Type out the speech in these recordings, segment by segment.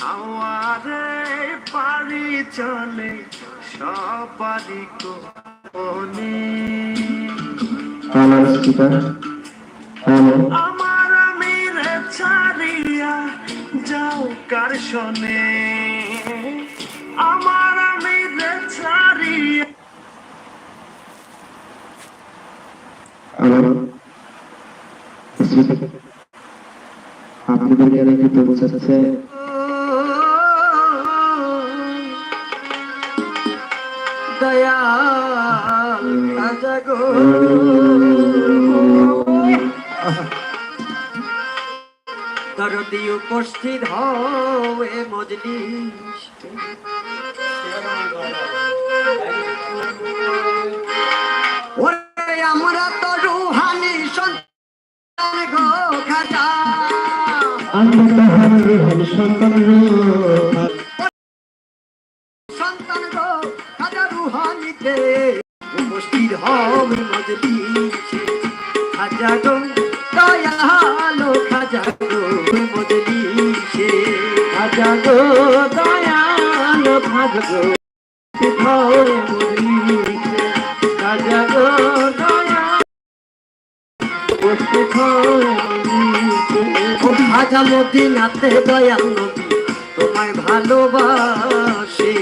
হাওয়ারে পারি চলে সবারই কোনে আমার স্পিকার আমার আমিরে ছাড়িয়া যাও কার শোনে। আমার আমিরে ছাড়িয়া হ্যালো আপনাদেরকে রেখে তো বোঝাচ্ছে দয়াল, রাজা গো। দরদি উপস্থিত হয়ে মজলিস। ওরে আমরা তো রুহানি সন্তান গো, খাজা। আমরা তাহার রুহানি সন্তান রূপ রুহানিতে উপস্থিত হবে মজলিসে। খাজা গো, দয়ালো, খাজা গো, মজলিসে। খাজা গো, দয়ালো, খাজা গো খাজা গো, দয়াল তোমায় ভালোবাসে।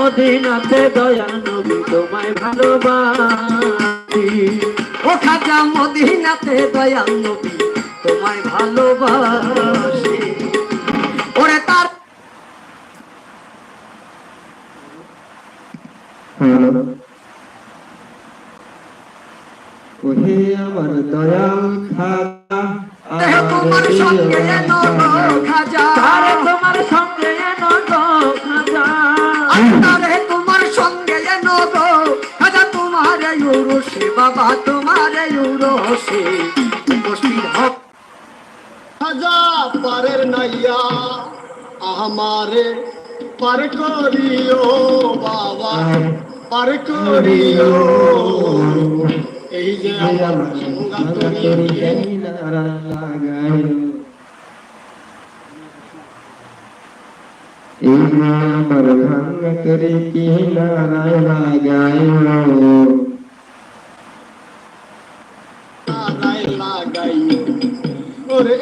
মদিনাতে দয়াল নবী তোমায় ভালোবাসি। ও খাজা মদিনাতে দয়াল নবী তোমায় ভালোবাসে। ওরে তার ওহে আমার দয়াল খাজা তোমার সঙ্গে খাজা। তোমার ইউরোসে উপস্থিত হোক খাজা পারের নাইয়া আমারে পার করিও বাবা পার করিও। এই যে আমার ভাঙ্গ করে কি নারায় লাগায়।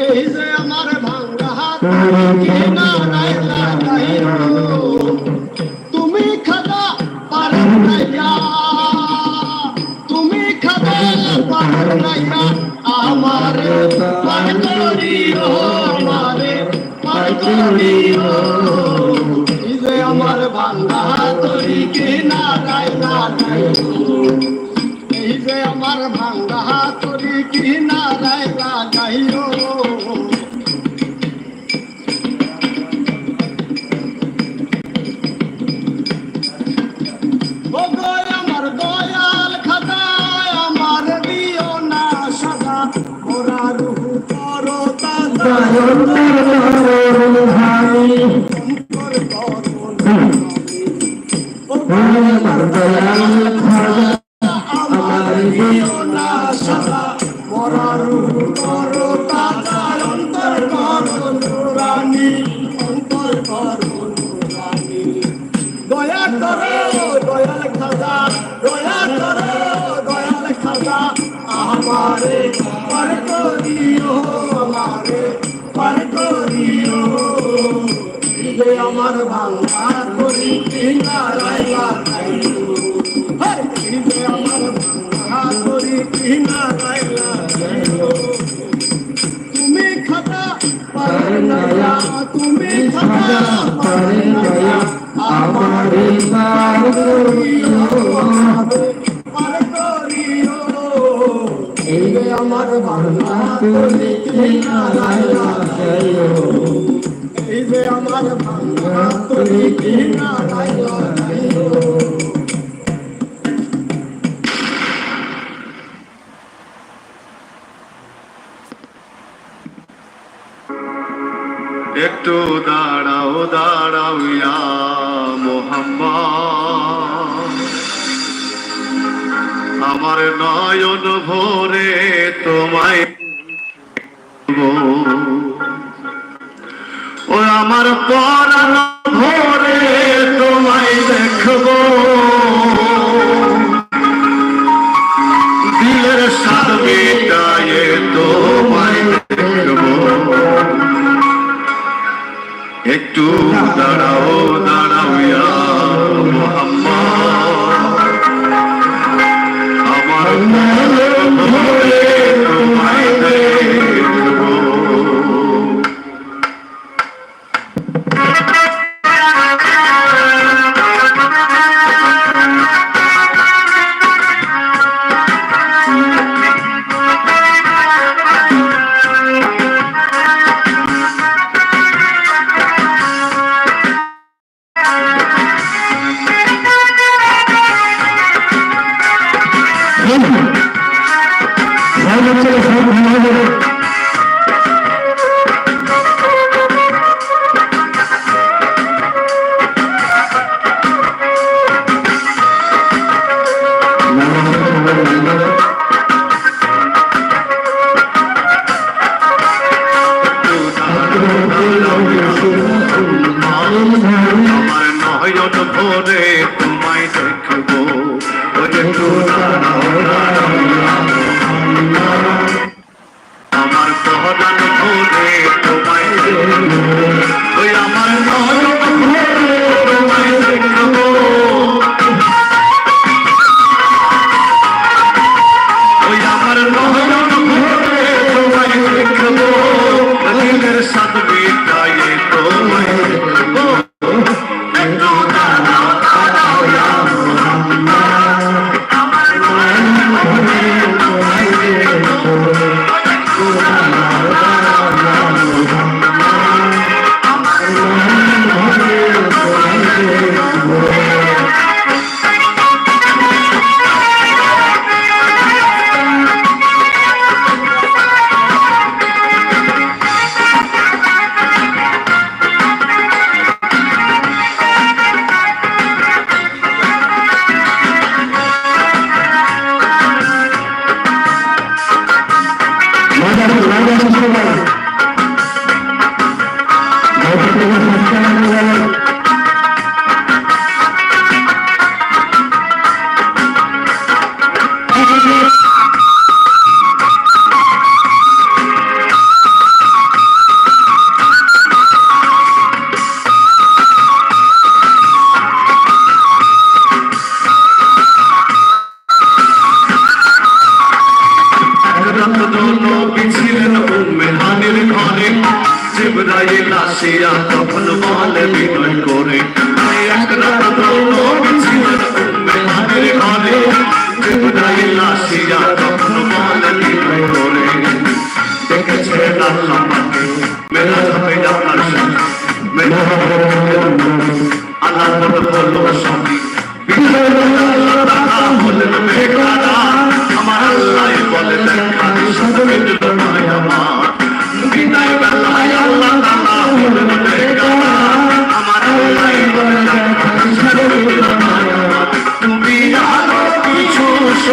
যে আমার ভাঙ্গা হাত কি লাগাইও তুমি খাজা পারের নাইয়া তুমি খাজা পারের নাইয়া কি নারায় লাগাইও এই আমার ভাঙ্গা তরি কি নারায় লাগাইও ও তাজা অন্তর তুমি খাতা পার নয়া তুমি খাতা পার নয়া আমারে পার করিও পার করিও এই আমার ভাঙা করি কিনারায় লাগাইও এই একটু দাঁড়াও দাঁড়াও ইয়া মোহাম্মদ। আমার নয়ন ভরে পরানো ভোরে তোমায় দেখব। দিলের সাত একটু দাঁড়াও দাঁড়াও।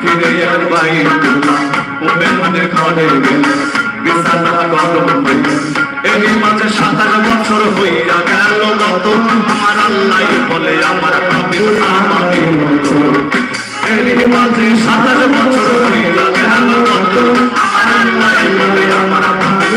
ফিরে আর বাইর তুলা ওপেন মনে খাওয়াতে গেলে। বিছানা গরম হইল এই মাঝে সাতাশ বছর হইয়া গেল গত আমার আল্লাহ বলে, আমার কবি মাঝে সাতাশ বছর হইয়া গেল গত আমার আল্লাহ বলে, আমার কবি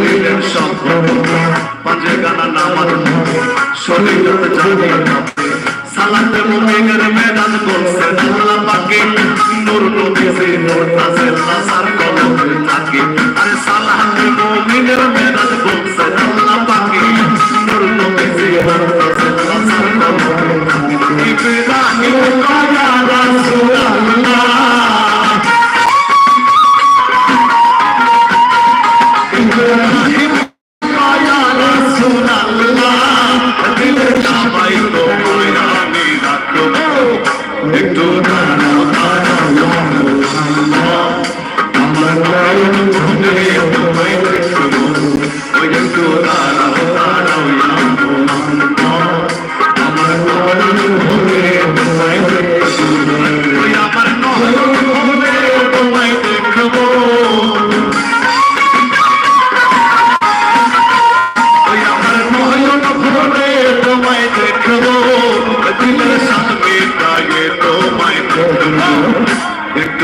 করিলেন সব পাঁচে গানা নামাজ শরীরত জানিয়ে সালাতে মুমিনের মেদান বলছে আল্লাহ পাকে নূর নবী নূর তাসের নাসার কলমে থাকে আরে সালাতে মুমিনের মেদান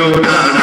একটু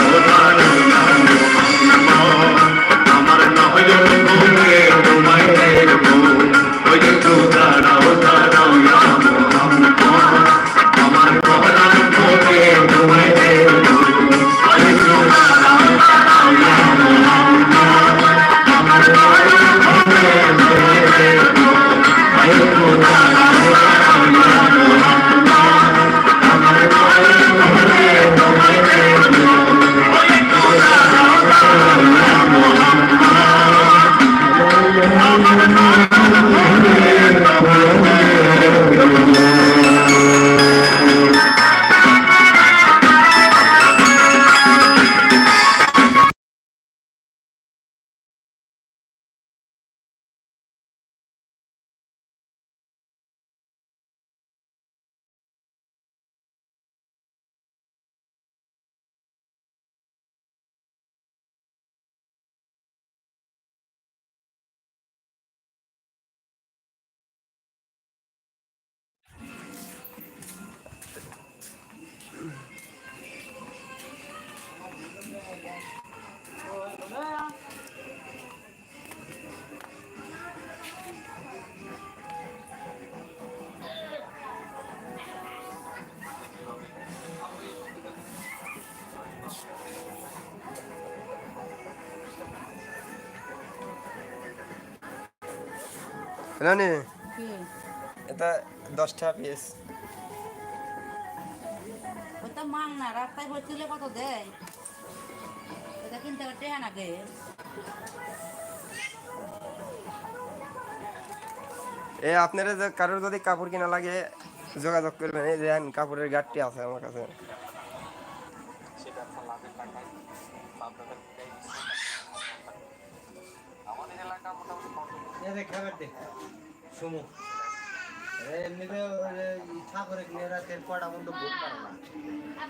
রানি এটা দশটা পিস ওটা মাং না রাস্তায় বসছিলে কত দেয়? এটা কিনতে এ আপনারা যে কারোর যদি কাপড় কিনা লাগে যোগাযোগ করবেন। এই যে কাপড়ের গাঠটি আছে আমার কাছে। খাবার দে। সুমু। এমনিতে ঠাকুরে নিয়ে রাতের কটা মতো ঘুম পারে না।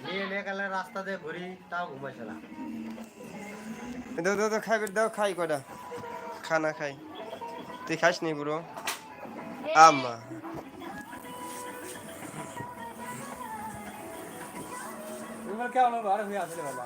নিয়ে নিয়ে গেলে রাস্তা দিয়ে ঘুরি তাও ঘুমাইছে না। দাও দাও খাইবে দাও খাই কটা খানা খাই। তুই খাস নি বুড়ো? আম্মা। কেমন বার হয়ে আসলে বেলা